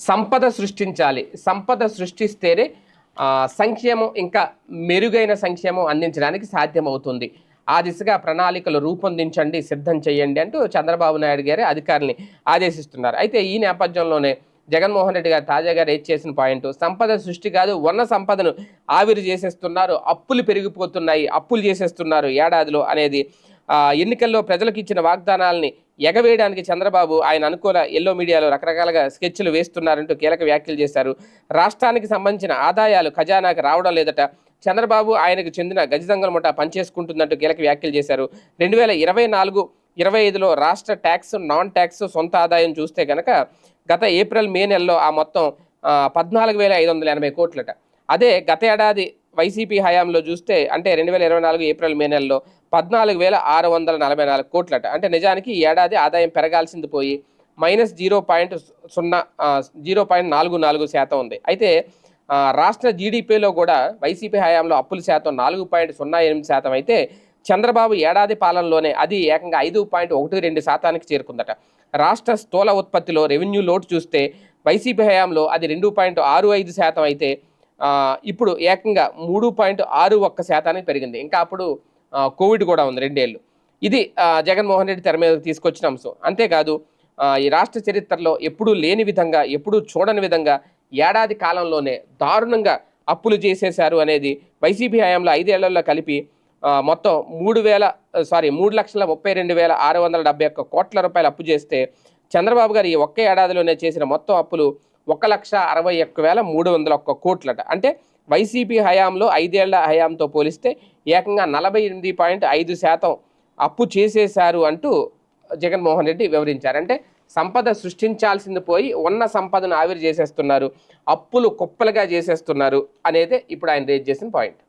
సంపద సృష్టించాలి. సంపద సృష్టిస్తేనే సంక్షేమం ఇంకా మెరుగైన సంక్షేమం అందించడానికి సాధ్యమవుతుంది. ఆ దిశగా ప్రణాళికలు రూపొందించండి సిద్ధం చేయండి అంటూ చంద్రబాబు నాయుడు గారి అధికారుల్ని ఆదేశిస్తున్నారు. అయితే ఈ నేపథ్యంలోనే జగన్మోహన్ రెడ్డి గారు తాజాగా రేట్ చేసిన పాయింట్ సంపద సృష్టి కాదు ఉన్న సంపదను ఆవిరి చేసేస్తున్నారు అప్పులు పెరిగిపోతున్నాయి అప్పులు చేసేస్తున్నారు ఏడాదిలో అనేది ఎన్నికల్లో ప్రజలకు ఇచ్చిన వాగ్దానాలని ఎగవేయడానికి చంద్రబాబు ఆయన అనుకూల ఎల్లో మీడియాలో రకరకాలుగా స్కెచ్లు వేస్తున్నారంటూ కీలక వ్యాఖ్యలు చేశారు. రాష్ట్రానికి సంబంధించిన ఆదాయాలు ఖజానాకి రావడం లేదట. చంద్రబాబు ఆయనకు చెందిన గజదంగల ముఠ పనిచేసుకుంటుందంటూ కీలక వ్యాఖ్యలు చేశారు. రెండు వేల ఇరవై నాలుగు ఇరవై ఐదులో రాష్ట్ర ట్యాక్స్ నాన్ ట్యాక్స్ సొంత ఆదాయం చూస్తే కనుక గత ఏప్రిల్ మే నెలలో ఆ మొత్తం పద్నాలుగు వేల ఐదు వందల ఎనభై కోట్లట. అదే గత ఏడాది వైసీపీ హయాంలో చూస్తే అంటే రెండు వేల ఇరవై నాలుగు ఏప్రిల్ మే నెలలో పద్నాలుగు వేల ఆరు వందల నలభై నాలుగు కోట్లట. అంటే నిజానికి ఈ ఏడాది ఆదాయం పెరగాల్సింది పోయి మైనస్ జీరో పాయింట్ సున్నా జీరో పాయింట్ నాలుగు నాలుగు శాతం ఉంది. అయితే రాష్ట్ర జీడిపిలో కూడా వైసీపీ హయాంలో అప్పుల శాతం నాలుగు పాయింట్ సున్నా ఎనిమిది శాతం అయితే చంద్రబాబు ఏడాది పాలనలోనే అది ఏకంగా ఐదు పాయింట్ ఒకటి రెండు శాతానికి చేరుకుందట. రాష్ట్ర స్థూల ఉత్పత్తిలో రెవెన్యూ లోటు చూస్తే వైసీపీ హయాంలో అది రెండు పాయింట్ ఆరు ఐదు శాతం అయితే ఇప్పుడు ఏకంగా మూడు పాయింట్ ఆరు ఒక్క శాతానికి పెరిగింది. ఇంకా అప్పుడు కోవిడ్ కూడా ఉంది రెండేళ్ళు. ఇది జగన్మోహన్ రెడ్డి తెర మీద తీసుకొచ్చిన అంశం. అంతేకాదు ఈ రాష్ట్ర చరిత్రలో ఎప్పుడూ లేని విధంగా ఎప్పుడూ చూడని విధంగా ఏడాది కాలంలోనే దారుణంగా అప్పులు చేసేశారు అనేది వైసీపీ హయాంలో ఐదేళ్ళలో కలిపి మొత్తం మూడు వేల సారీ మూడు లక్షల ముప్పై రెండు వేల ఆరు వందల డెబ్బై ఒక్క కోట్ల రూపాయలు అప్పు చేస్తే చంద్రబాబు గారు ఈ ఒక్క ఏడాదిలోనే చేసిన మొత్తం అప్పులు ఒక లక్ష అరవై ఒక్క వేల మూడు వందల ఒక్క కోట్లట. అంటే వైసీపీ హయాంలో ఐదేళ్ళ హయాంతో పోలిస్తే ఏకంగా నలభై ఎనిమిది పాయింట్ ఐదు శాతం అప్పు చేసేశారు అంటూ జగన్మోహన్ రెడ్డి వివరించారు. అంటే సంపద సృష్టించాల్సింది పోయి ఉన్న సంపదను ఆవిరి చేసేస్తున్నారు. అప్పులు కుప్పలుగా చేసేస్తున్నారు అనేది ఇప్పుడు ఆయన రేజ్ చేసిన పాయింట్.